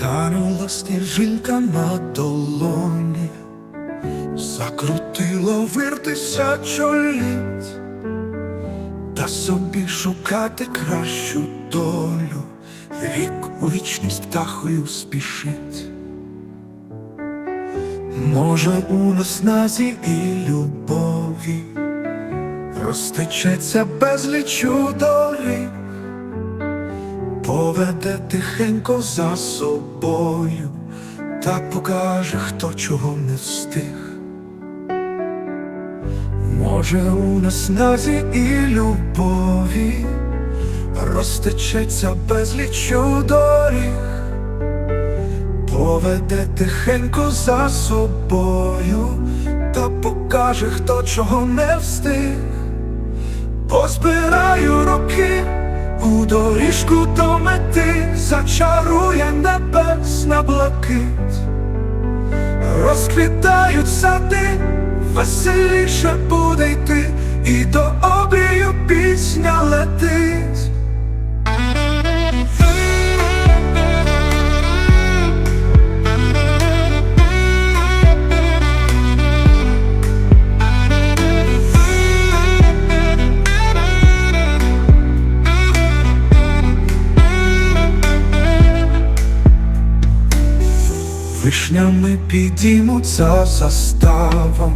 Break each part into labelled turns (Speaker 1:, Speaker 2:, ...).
Speaker 1: Танула сніжинка на долоні, закрутило вир тисячоліть, та собі шукати кращу долю, рік у вічність птахою спішить. Може, у насназі і любові розтечеться безлічу доріг, поведе тихенько за собою, та покаже, хто чого не встиг. Може, у насназі і любові розтечеться безлічу доріг, поведе тихенько за собою, та покаже, хто чого не встиг. Позбираю роки у доріжку до мети, зачарує небесна блакить, розквітають сади, веселіше буде йти, і до обрію пісня летить. Вишнями підіймуться заставом,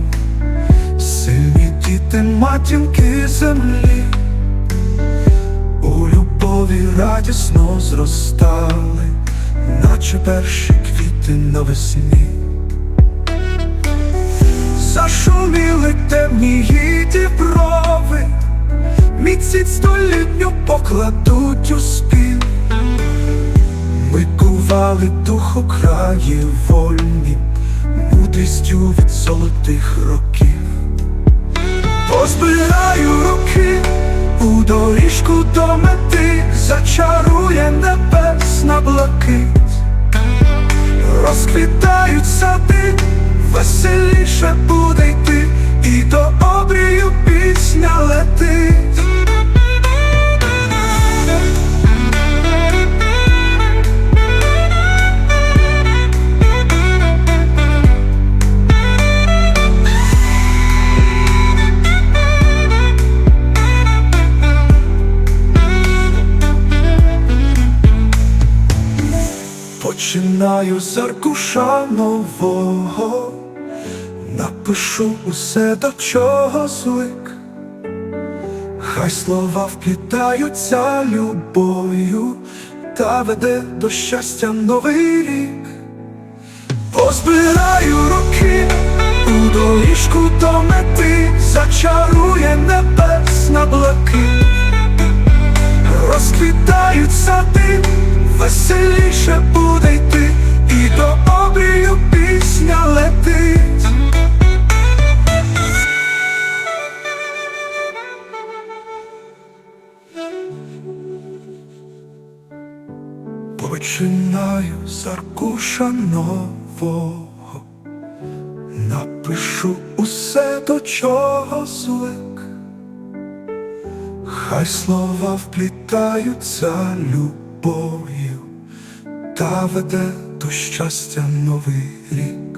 Speaker 1: сильні діти матінки землі, у любові радісно зростали, наче перші квіти навесні. Зашуміли темні діброви, міціть столітню покладуть у спів. Ми кували дух у краї вольні, мудрістю від золотих років. Позбираю руки у доріжку до мети, зачарує небесна блакить, розквітають сади, веселіше буде йти, Починаю з аркуша нового, напишу усе, до чого звик. Хай слова вплітаються любов'ю, та веде до щастя новий рік. Позбираю роки у доріжку до мети, зачарує небесна блакить. Розквітають сади, Починаю з аркуша нового, напишу усе, до чого звик. Хай слова вплітаються любов'ю, та веде до щастя новий рік.